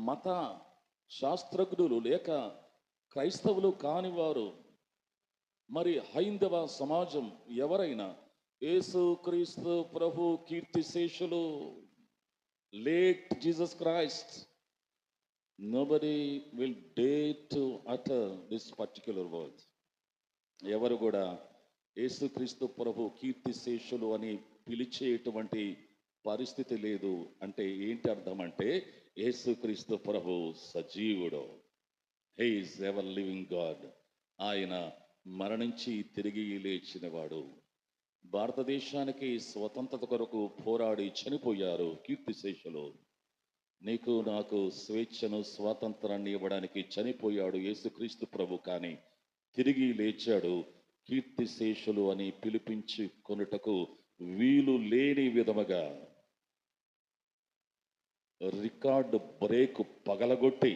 మత శాస్త్రజ్ఞులు లేక క్రైస్తవులు కానివారు మరి హైందవ సమాజం ఎవరైనా యేసు క్రీస్తు ప్రభు కీర్తిశేషులు late Jesus Christ nobody will dare to utter this particular word ఎవరు కూడా యేసుక్రీస్తు ప్రభు కీర్తిశేషులు అని పిలిచేటువంటి పరిస్థితి లేదు అంటే ఏంటి అర్థం అంటే యేసుక్రీస్తు ప్రభు సజీవుడు. హీస్ ఎవర్ లివింగ్ గాడ్ ఆయన మరణించి తిరిగి లేచినవాడు. భారతదేశానికి స్వతంత్రత కొరకు పోరాడి చనిపోయారు కీర్తిశేషులు. నీకు నాకు స్వేచ్ఛను స్వాతంత్రాన్ని ఇవ్వడానికి చనిపోయాడు యేసుక్రీస్తు ప్రభు కానీ తిరిగి లేచాడు కీర్తిశేషులు అని పిలిపించుకొనుటకు వీలు లేని విధముగా. రికార్డు బ్రేక్ పగలగొట్టి